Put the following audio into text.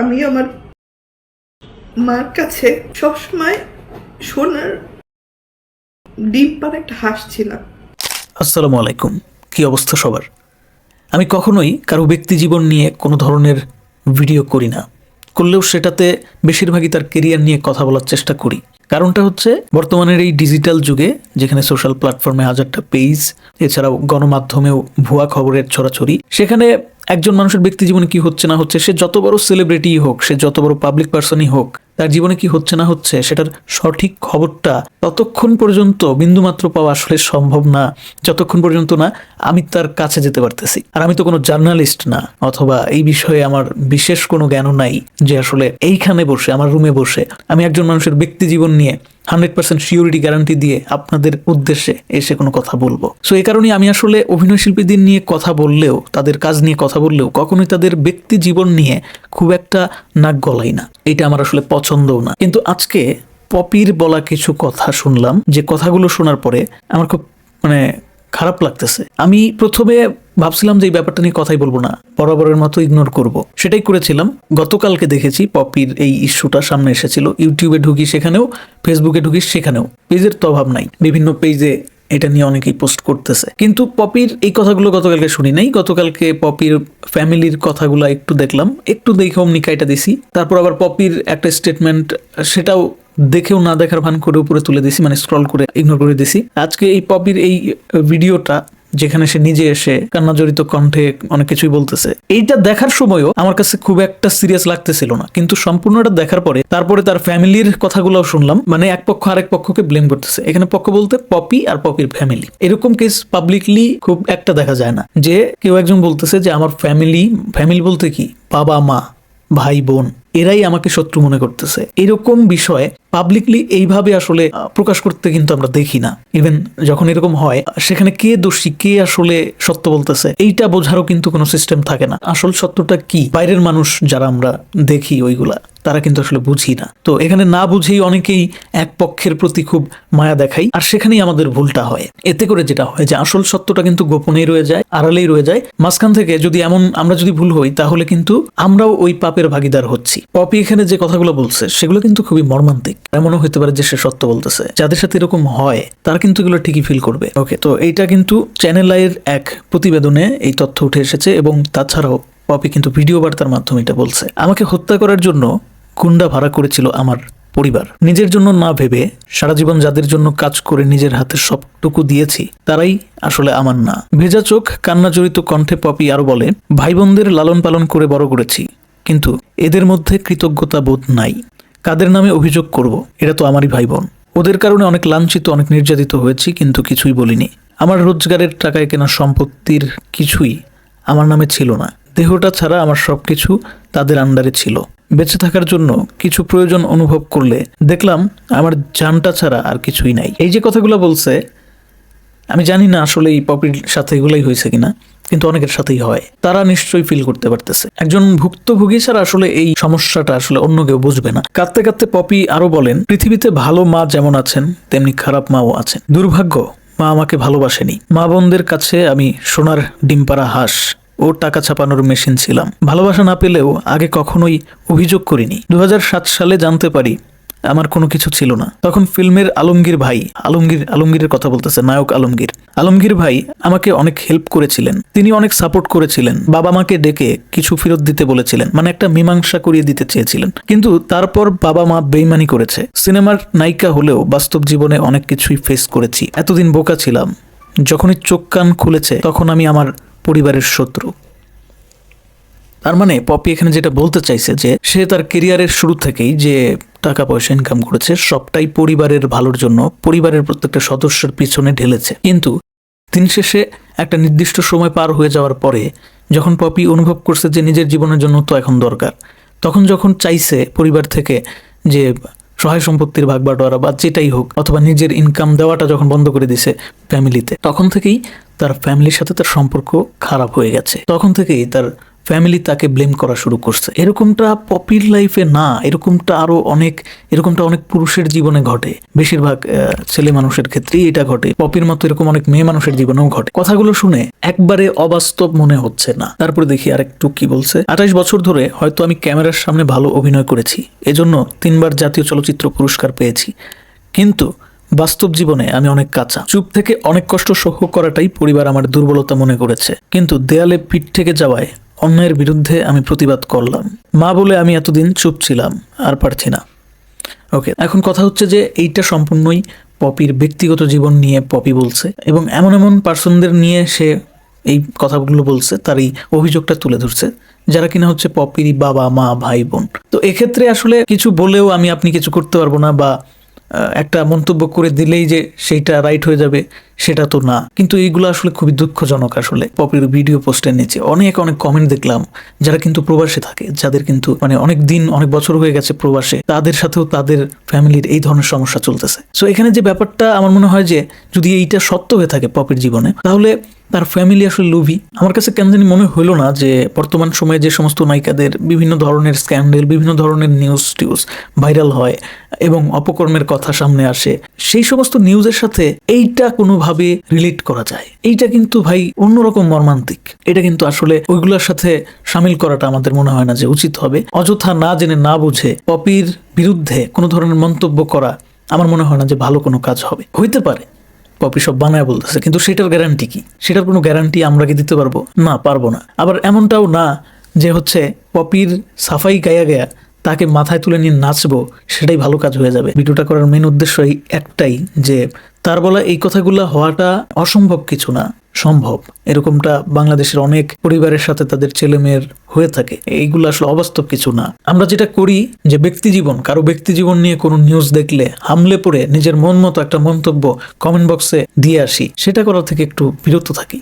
আমি আমার মার কাছে সবসময় সোনার ডিম পার একটা হাঁস ছিলাম। আসসালামু আলাইকুম। কি অবস্থা সবার? আমি কখনোই কারও ব্যক্তি জীবন নিয়ে কোনো ধরনের ভিডিও করি না। করলেও সেটাতে বেশিরভাগই তার কেরিয়ার নিয়ে কথা বলার চেষ্টা করি। কারণটা হচ্ছে, বর্তমানের এই ডিজিটাল যুগে, যেখানে সোশ্যাল প্ল্যাটফর্মে হাজারটা পেজ এছাড়াও গণমাধ্যমেও ভুয়া খবরের ছড়াছড়ি, সেখানে একজন মানুষের ব্যক্তি জীবনে কি হচ্ছে না হচ্ছে, সে যত বড় সেলিব্রিটি হোক, সে যত বড় পাবলিক পার্সনই হোক তার জীবনে কি হচ্ছে না হচ্ছে সেটার সঠিক খবরটা ততক্ষণ পর্যন্ত বিন্দুমাত্র পাওয়া আসলে সম্ভব না। যতক্ষণ পর্যন্ত না আমি তার কাছে যেতে পারতেছি। আর আমি তো কোনো জার্নালিস্ট না, অথবা এই বিষয়ে আমার বিশেষ কোনো জ্ঞানও নাই যে আসলে এইখানে বসে, আমার রুমে বসে আমি একজন মানুষের ব্যক্তি জীবন নিয়ে হান্ড্রেড পার্সেন্ট সিউরিটি গ্যারান্টি দিয়ে আপনাদের উদ্দেশ্যে এসে কোনো কথা বলব। সো এই কারণে আমি আসলে অভিনয় শিল্পীদের নিয়ে কথা বললেও, তাদের কাজ নিয়ে কথা বললেও, কখনোই তাদের ব্যক্তি জীবন নিয়ে খুব একটা নাক গলাই না। এটা আমার আসলে পছন্দও না। কিন্তু আজকে পপির বলা কিছু কথা শুনলাম। যে কথাগুলো শোনার পরে আমার খুব মানে খারাপ লাগতেছে। আমি প্রথমে ভাবছিলাম যে এই ব্যাপারটা নিয়ে কথাই বলব না। বরাবরের মতো ইগনোর করব। সেটাই করেছিলাম। গতকালকে দেখেছি পপির এই ইস্যুটা সামনে এসেছিল। ইউটিউবে ঢুকি সেখানেও ফেসবুকে ঢুকি সেখানেও। পেজের তো অভাব নাই। বিভিন্ন পেজে এটা নিয়ে অনেকেই পোস্ট করতেছে। কিন্তু পপির এই কথাগুলো গতকালকে শুনি নাই। গতকালকে পপির ফ্যামিলির কথাগুলো একটু দেখলাম। একটু দেখে অমনি কাইটা দিছি। তারপর আবার পপির একটা স্টেটমেন্ট সেটাও দেখেও না দেখার ভান করে উপরে তুলে দিছি মানে স্ক্রল করে ইগনোর করে দিছি। আজকে এই পপির এই ভিডিওটা যেখানে সে নিজে এসে কান্না জড়িত কণ্ঠে অনেক কিছুই বলতেছে। এইটা দেখার সময়ও আমার কাছে খুব একটা সিরিয়াস লাগতেছিল না। কিন্তু সম্পূর্ণটা দেখার পরে তারপরে তার ফ্যামিলির কথাগুলোও শুনলাম। মানে এক পক্ষ আরেক পক্ষকে ব্লেম করতেছে। এখানে পক্ষ বলতে পপি আর পপির ফ্যামিলি এরকম কেস পাবলিকলি খুব একটা দেখা যায় না। যে কেউ একজন বলতেছে যে, আমার ফ্যামিলি ফ্যামিলি বলতে কি? বাবা মা ভাই বোন এরাই আমাকে শত্রু মনে করতেছে। এরকম বিষয়ে পাবলিকলি এইভাবে আসলে প্রকাশ করতে কিন্তু আমরা দেখি না। ইভেন যখন এরকম হয়, সেখানে কে দোষী, কে আসলে সত্য বলতেছে, এইটা বোঝারও কিন্তু কোনো সিস্টেম থাকে না। আসল সত্যটা কি? বাইরের মানুষ যারা আমরা দেখি ওইগুলা। তারা কিন্তু আসলে বুঝি না। তো এখানে না বুঝেই অনেকেই এক পক্ষের প্রতি খুব মায়া দেখাই, আর সেখানেই আমাদের ভুলটা হয়। এতে করে যেটা হয় যে আসল সত্যটা কিন্তু গোপনেই রয়ে যায়, আড়ালেই রয়ে যায়। মাঝখান থেকে যদি এমন আমরা যদি ভুল হই, তাহলে কিন্তু আমরাও ওই পাপের ভাগিদার হচ্ছি। পপি এখানে যে কথাগুলো বলছে, সেগুলো কিন্তু খুবই মর্মান্তিক। এমনও হতে পারে যে সে সত্য বলতেছে। যাদের সাথে এরকম হয়, তারা কিন্তু এগুলো ঠিকই ফিল করবে। ওকে তো এইটা কিন্তু চ্যানেল আইয়ের এক প্রতিবেদনে এই তথ্য উঠে এসেছে, এবং তাছাড়াও পপি কিন্তু ভিডিও বার্তার মাধ্যমে এটা বলছে। আমাকে হত্যা করার জন্য গুন্ডা ভাড়া করেছিল আমার পরিবার। নিজের জন্য না ভেবে সারা জীবন যাদের জন্য কাজ করে নিজের হাতে সবটুকু দিয়েছি, তারাই আসলে আমার না। ভেজা চোখ কান্না জড়িত কণ্ঠে পপি আরও বলে ভাই বোনদের লালন পালন করে বড় করেছি, কিন্তু এদের মধ্যে কৃতজ্ঞতা বোধ নাই। কাদের নামে অভিযোগ করব? এরা তো আমারই ভাই বোন ওদের কারণে অনেক লাঞ্ছিত, অনেক নির্যাতিত হয়েছি, কিন্তু কিছুই বলিনি। আমার রোজগারের টাকায় কেনা সম্পত্তির কিছুই আমার নামে ছিল না। দেহটা ছাড়া আমার সবকিছু তাদের আন্ডারে ছিল। বেঁচে থাকার জন্য কিছু প্রয়োজন অনুভব করলে দেখলাম আমার জানটা ছাড়া আর কিছুই নাই। এই যে কথাগুলো বলছে, আমি জানি না আসলে এই পপির সাথে এগুলোই হয়েছে কিনা, কিন্তু অনেকের সাথেই হয়। তারা নিশ্চয়ই ফিল করতে পারতেছে। একজন ভুক্তভোগী ছাড়া আসলে এই সমস্যাটা আসলে অন্য কেউ বুঝবে না। কাঁদতে কাঁদতে পপি আরও বলেন, পৃথিবীতে ভালো মা যেমন আছেন, তেমনি খারাপ মাও আছেন। দুর্ভাগ্য, মা আমাকে ভালোবাসেনি। মা বোনদের কাছে আমি সোনার ডিমপাড়া হাঁস ও টাকা ছাপানোর মেশিন ছিলাম। ভালোবাসা না পেলেও আগে কখনোই অভিযোগ করিনি। দু হাজার সাত সালে জানতে পারি, আমার কোনো কিছু ছিল না। তখন ফিল্মের আলমগীর ভাই, আলমগীর, আলমগীরের কথা বলতেছে, নায়ক আলমগীর। আলমগীর ভাই আমাকে অনেক হেল্প করেছিলেন। তিনি অনেক সাপোর্ট করেছিলেন। বাবা মাকে ডেকে কিছু ফেরত দিতে বলেছিলেন। মানে একটা মীমাংসা করিয়ে দিতে চেয়েছিলেন। কিন্তু তারপর বাবা মা বেইমানি করেছে। সিনেমার নায়িকা হলেও বাস্তব জীবনে অনেক কিছুই ফেস করেছি। এতদিন বোকা ছিলাম। যখনই চোখ কান খুলেছে, তখন আমি আমার পরিবারের শত্রু। তার মানে পপি এখানে যেটা বলতে চাইছে যে, সে তার কেরিয়ারের শুরু থেকেই যে টাকা পয়সা ইনকাম করেছে, সবটাই পরিবারের ভালোর জন্য, পরিবারের প্রত্যেকটা সদস্যের পিছনে ঢেলেছে। কিন্তু দিন শেষে একটা নির্দিষ্ট সময় পার হয়ে যাওয়ার পরে, যখন পপি অনুভব করছে যে নিজের জীবনের জন্য তো এখন দরকার, তখন যখন চাইছে পরিবার থেকে যে সহায় সম্পত্তির ভাগ বাটোয়ারা বা যেটাই হোক, অথবা নিজের ইনকাম দেওয়াটা যখন বন্ধ করে দিছে ফ্যামিলিতে তখন থেকেই তার ফ্যামিলির সাথে তার সম্পর্ক খারাপ হয়ে গেছে। তখন থেকেই তার ফ্যামিলি তাকে ব্লেম করা শুরু করছে। এরকমটা পপির লাইফে না, এরকমটা আরও অনেক, এরকমটা অনেক পুরুষের জীবনে ঘটে। বেশিরভাগ ছেলে মানুষের ক্ষেত্রেই এটা ঘটে। পপির মতো এরকম অনেক মেয়ে মানুষের জীবনেও ঘটে। কথাগুলো শুনে একবারে অবাস্তব মনে হচ্ছে না। তারপরে দেখি আরেকটু কি বলছে। আঠাশ বছর ধরে হয়তো আমি ক্যামেরার সামনে ভালো অভিনয় করেছি। এজন্য তিনবার জাতীয় চলচ্চিত্র পুরস্কার পেয়েছি। কিন্তু বাস্তব জীবনে আমি অনেক কাঁচা। চুপ থেকে অনেক কষ্ট সহ্য করাটাই পরিবার আমার দুর্বলতা মনে করেছে। কিন্তু দেয়ালে পিঠ থেকে যাওয়ায় অন্যায়ের বিরুদ্ধে আমি প্রতিবাদ করলাম। মা বলে আমি এতদিন চুপ ছিলাম, আর পারছি না। ওকে, এখন কথা হচ্ছে যে এইটা সম্পূর্ণই পপির ব্যক্তিগত জীবন নিয়ে পপি বলছে এবং এমন এমন পার্সনদের নিয়ে সে এই কথাগুলো বলছে তার এই অভিযোগটা তুলে ধরছে, যারা কিনা হচ্ছে পপিরই বাবা, মা, ভাই, বোন। তো এক্ষেত্রে আসলে কিছু বলেও আমি আপনি কিছু করতে পারব না বা একটা মন্তব্য করে দিলেই যে সেইটা রাইট হয়ে যাবে, সেটা তো না। কিন্তু এইগুলো আসলে খুবই দুঃখজনক আসলে। পপির ভিডিও পোস্টের নিচে অনেক অনেক কমেন্ট দেখলাম, যারা কিন্তু প্রবাসে থাকে, যাদের কিন্তু মানে অনেক দিন, অনেক বছর হয়ে গেছে প্রবাসে, তাদের সাথেও তাদের ফ্যামিলির এই ধরনের সমস্যা চলতেছে। সো এখানে যে ব্যাপারটা আমার মনে হয় যে যদি এইটা সত্য হয়ে থাকে পপির জীবনে, তাহলে তার ফ্যামিলি আসলে লোভী। আমার কাছে কেন জানি মনে হলো না যে, বর্তমান সময়ে যে সমস্ত নায়িকাদের বিভিন্ন ধরনের স্ক্যান্ডেল বিভিন্ন ধরনের নিউজ টিউজ ভাইরাল হয় এবং অপকর্মের কথা সামনে আসে, সেই সমস্ত নিউজের সাথে এইটা কোনোভাবে রিলেট করা যায়। এইটা কিন্তু ভাই অন্যরকম মর্মান্তিক। এটা কিন্তু আসলে ওইগুলোর সাথে সামিল করাটা আমাদের মনে হয় না যে উচিত হবে। অযথা না জেনে না বুঝে পপির বিরুদ্ধে কোনো ধরনের মন্তব্য করা আমার মনে হয় না যে ভালো কোনো কাজ হবে। হইতে পারে। পপি সব বানায় বলতেছে, কিন্তু সেটার গ্যারান্টি কি? সেটার কোনো গ্যারান্টি আমরা কি দিতে পারব? না পারব না। আবার এমনটাও না যে হচ্ছে পপির সাফাই গায়া গায়া তাকে মাথায় তুলে নিয়ে নাচবো, সেটাই ভালো কাজ হয়ে যাবে। ভিডিওটা করার মেন উদ্দেশ্য একটাই যে, তার বলা এই কথাগুলো হওয়াটা অসম্ভব কিছু না। সম্ভব। এরকমটা বাংলাদেশের অনেক পরিবারের সাথে তাদের ছেলে মেয়ের হয়ে থাকে। এইগুলো আসলে অবাস্তব কিছু না। আমরা যেটা করি যে ব্যক্তি জীবন, কারও ব্যক্তি জীবন নিয়ে কোনো নিউজ দেখলে হামলে পড়ে নিজের মন মতো একটা মন্তব্য কমেন্ট বক্সে দিয়ে আসি। সেটা করা থেকে একটু বিরত থাকি।